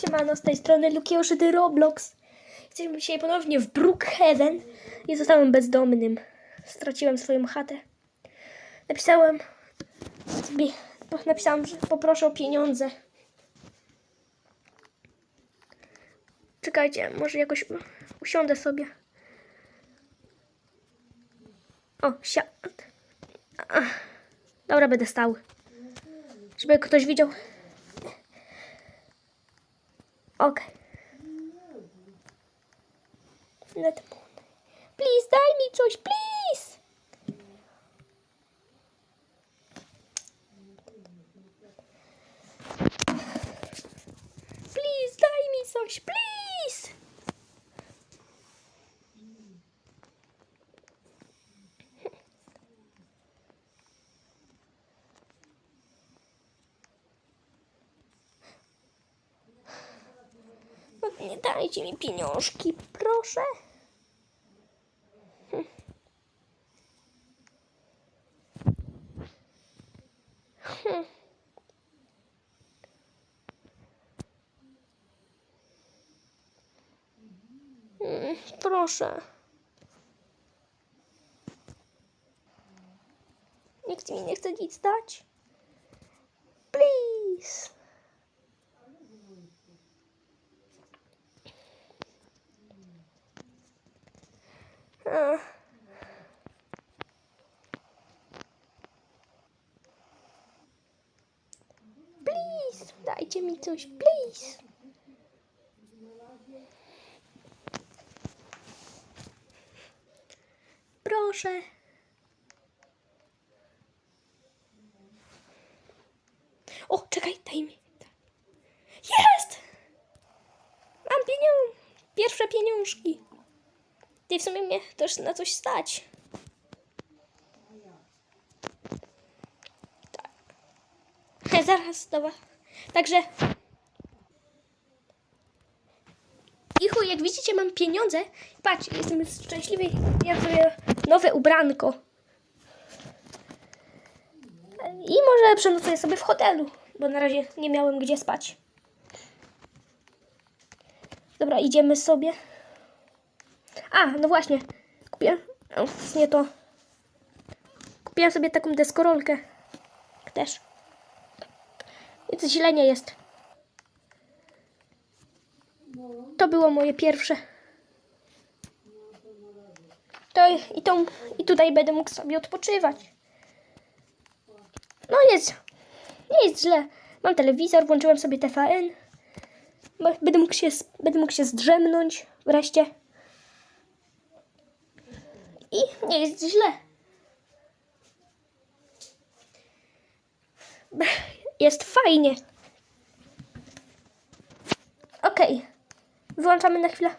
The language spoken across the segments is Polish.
Siemano, z tej strony Lukioszyty Roblox. Jesteśmy dzisiaj ponownie w Brookhaven i zostałem bezdomnym. Straciłem swoją chatę. Napisałem napisałem, że poproszę o pieniądze. Czekajcie, może jakoś usiądę sobie. O, sia... Ach, Dobra, będę stał. Żeby ktoś widział. Okej. Let. Please, daj mi coś, please! Please, daj mi coś, please! No, nie dajcie mi pieniążki, proszę. Hm. Hm. Proszę. Nikt mi nie chce nic dać. Please. Ach. Please, dajcie mi coś, please. Proszę. O, czekaj, daj mi. Jest! Mam pieniądze. Pierwsze pieniążki. Ty w sumie mnie też na coś stać. Tak. Zaraz, dobra. Także. Ichu, jak widzicie, mam pieniądze. Patrz, jestem szczęśliwy. Ja sobie nowe ubranko. I może przenocuję sobie w hotelu, bo na razie nie miałem gdzie spać. Dobra, idziemy sobie. A, no właśnie. Kupiłem. O, nie to. Kupiłem sobie taką deskorolkę. Też. Nic źle nie jest. To było moje pierwsze. To i, tą, i tutaj będę mógł sobie odpoczywać. No jest. Nie jest źle. Mam telewizor, włączyłem sobie TVN. Będę mógł się, będę mógł się zdrzemnąć wreszcie. I nie jest źle. Jest fajnie. Okej. Wyłączamy na chwilę.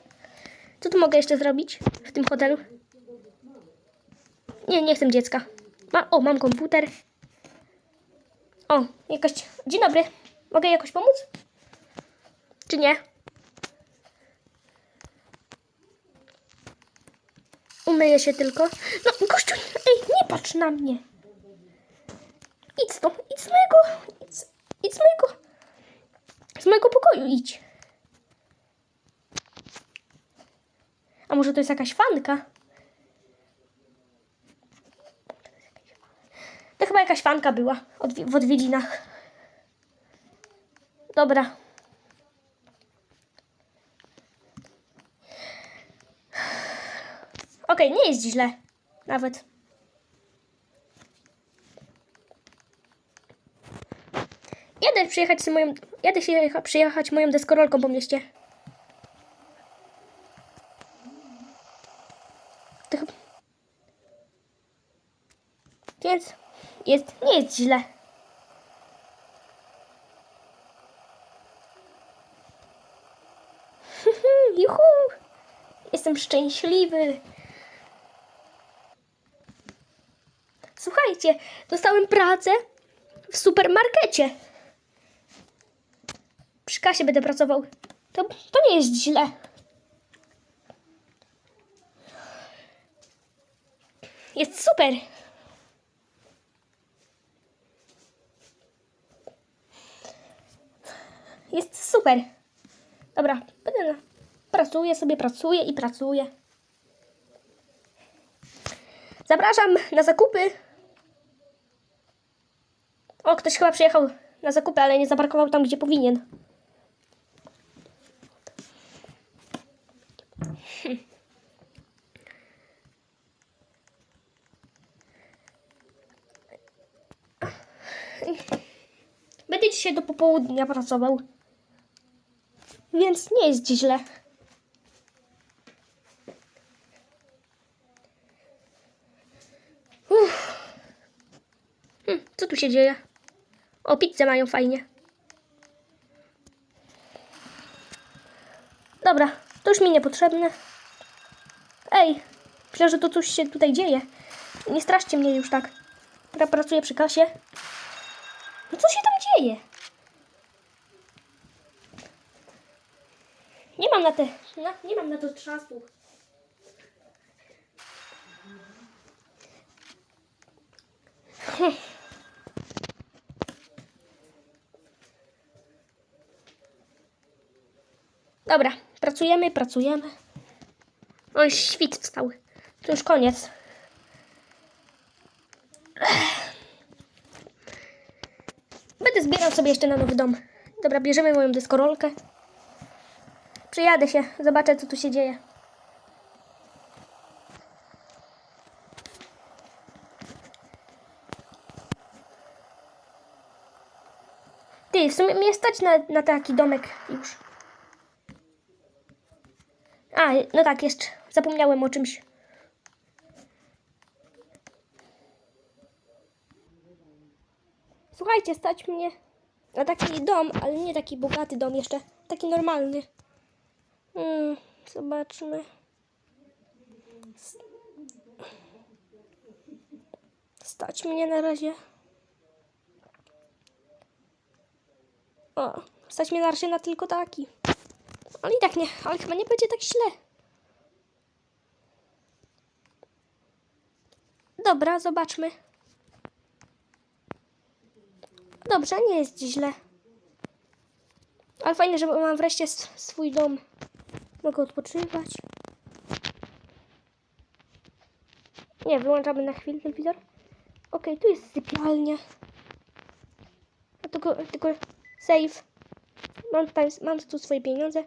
Co tu mogę jeszcze zrobić w tym hotelu? Nie, nie chcę dziecka. Ma, o, mam komputer. O, jakaś... Dzień dobry. Mogę jakoś pomóc? Czy nie? Umyję się tylko. No, gościu, ej, nie patrz na mnie. Idź stąd, idź z mojego, idź, z mojego, z mojego pokoju idź. A może to jest jakaś fanka? To chyba jakaś fanka była w odwiedzinach. Dobra. Okej, nie jest źle. Nawet. Jadę przyjechać z moją. Jadę się jecha- przyjechać moją deskorolką po mieście. Więc jest, nie jest źle. Juhu! Jestem szczęśliwy. Słuchajcie, dostałem pracę w supermarkecie. Przy kasie będę pracował. To, to nie jest źle. Jest super. Jest super. Dobra, będę na... pracuję sobie, pracuję i pracuję. Zapraszam na zakupy. O, ktoś chyba przyjechał na zakupy, ale nie zaparkował tam, gdzie powinien. Będę dzisiaj do popołudnia pracował. Więc nie jest źle. Uff. Hm, co tu się dzieje? O, pizzę mają fajnie. Dobra, to już mi niepotrzebne. Ej, myślę, że to coś się tutaj dzieje. Nie straszcie mnie już tak. Pracuję przy kasie. Co się tam dzieje? Nie mam na te. Na, nie mam na to czasu. Dobra, pracujemy, pracujemy. Oj, świt wstał. To już koniec. Zbierał sobie jeszcze na nowy dom. Dobra, bierzemy moją deskorolkę. Przyjadę się, zobaczę co tu się dzieje. Ty, w sumie mnie stać na, na taki domek już. A, no tak, jeszcze zapomniałem o czymś. Słuchajcie, stać mnie na taki dom, ale nie taki bogaty dom jeszcze, taki normalny. Hmm, zobaczmy. Stać mnie na razie. O, stać mnie na razie na tylko taki. Ale i tak nie, ale chyba nie będzie tak źle. Dobra, zobaczmy. Dobrze, nie jest źle. Ale fajnie, że mam wreszcie swój dom. Mogę odpoczywać. Nie, wyłączamy na chwilę telewizor. Okej, tu jest sypialnia. A tylko, tylko save. Mam, tutaj, mam tu swoje pieniądze.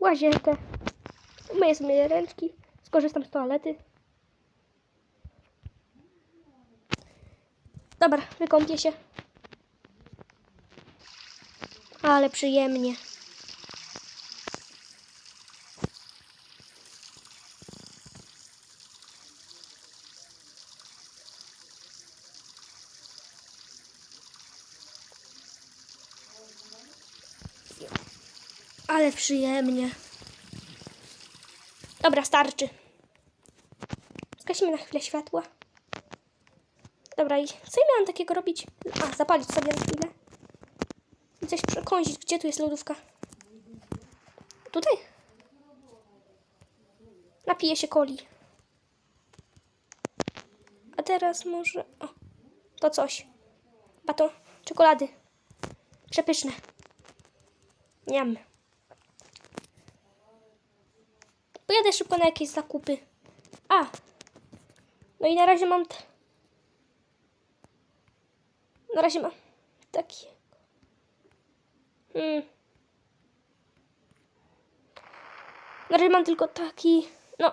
Łazienkę. Myję sobie ręczki. Skorzystam z toalety. Dobra, wykąpię się. Ale przyjemnie. Ale przyjemnie. Dobra, starczy. Zgasimy na chwilę światła. Dobra, i co ja miałam takiego robić? A, zapalić sobie na chwilę. I coś przekąsić. Gdzie tu jest lodówka? Tutaj? Napiję się coli. A teraz może... O, to coś. Baton czekolady. Przepyszne. Niam. Pojadę szybko na jakieś zakupy. A. No i na razie mam... Na razie mam taki. Hmm. Na razie mam tylko taki. No.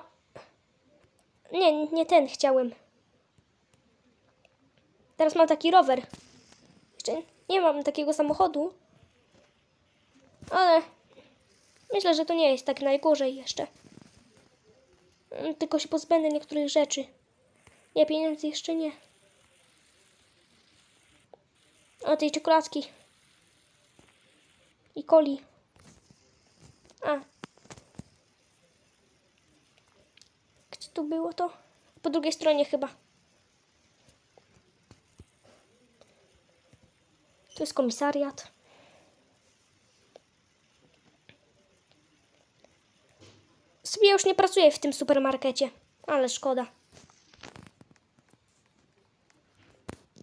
Nie, nie ten chciałem. Teraz mam taki rower. Jeszcze nie mam takiego samochodu. Ale myślę, że to nie jest tak najgorzej jeszcze. Mm, Tylko się pozbędę niektórych rzeczy. Nie, pieniędzy jeszcze nie. O, tej czekoladki. I coli. A. Gdzie tu było to? Po drugiej stronie chyba. Tu jest komisariat. Sobie już nie pracuję w tym supermarkecie, ale szkoda.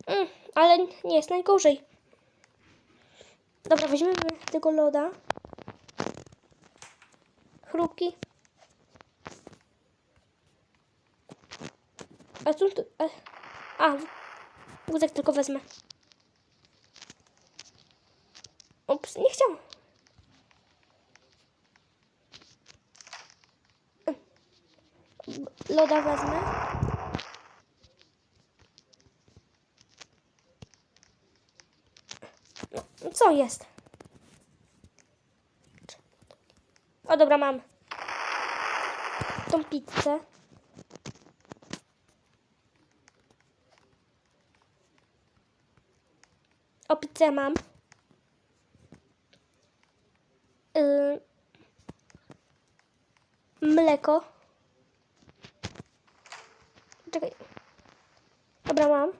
Mm, ale nie jest najgorzej. Dobra, weźmiemy tego loda. chrupki. A co tu? A, a wózek tylko wezmę. Ups, nie chciałam. Loda wezmę. No, co jest? O, dobra, mam. Tą pizzę. O, pizzę mam. Yy, mleko. Czekaj. Dobra, mam.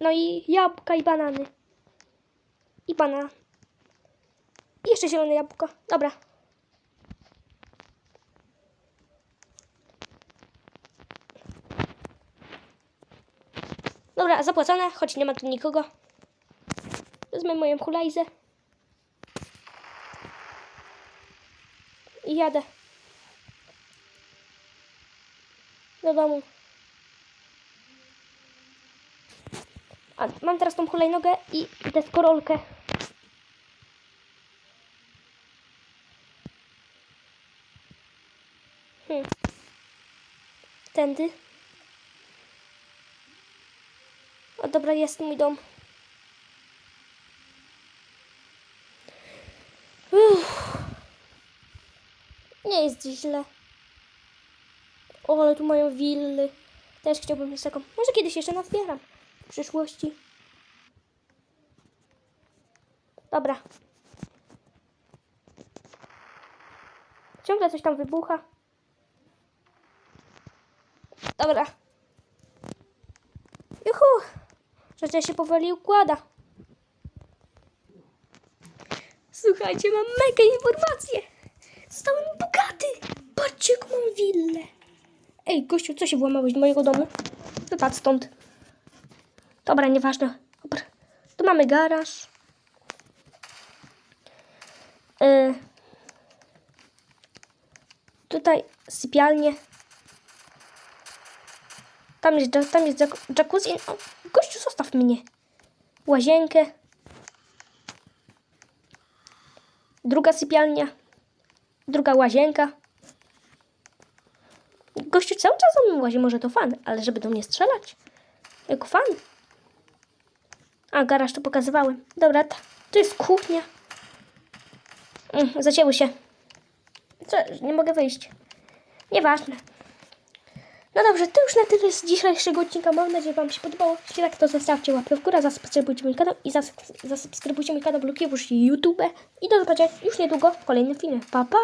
No i jabłka i banany. I banan. I jeszcze zielone jabłko. Dobra. Dobra, zapłacone, choć nie ma tu nikogo. Wezmę moją hulajzę. I jadę. Do domu. A mam teraz tą hulajnogę i deskorolkę. Hmm. Tędy. O dobra, jest mój dom. Uff. Nie jest źle. O, ale tu mają willy. Też chciałbym mieć taką. Może kiedyś jeszcze nazbieram. W przyszłości. Dobra. Ciągle coś tam wybucha. Dobra. Juhu! Rzecz się powoli układa. Słuchajcie, mam mega informację. Zostałem bogaty. Patrzcie, jak mam willę. Ej, gościu, co się włamałeś do mojego domu? Wypadł stąd. Dobra, nieważne. Dobra. Tu mamy garaż. Y, tutaj sypialnie. Tam jest, tam jest jacuzzi. O, gościu, zostaw mnie. Łazienkę. Druga sypialnia. Druga łazienka. Gościu cały czas za mną łazi, może to fan, ale żeby do mnie strzelać. Jako fan. A, garaż to pokazywałem. Dobra, to jest kuchnia. Mm, zacięły się. Co, nie mogę wyjść. Nieważne. No dobrze, to już na tyle z dzisiejszego odcinka. Mam nadzieję, Wam się podobało. Jeśli tak, to zostawcie łapkę w górę, zasubskrybujcie mój kanał i zas- zasubskrybujcie mój kanał Lukiewusz YouTube. I do zobaczenia już niedługo w kolejnym filmie. Pa, pa!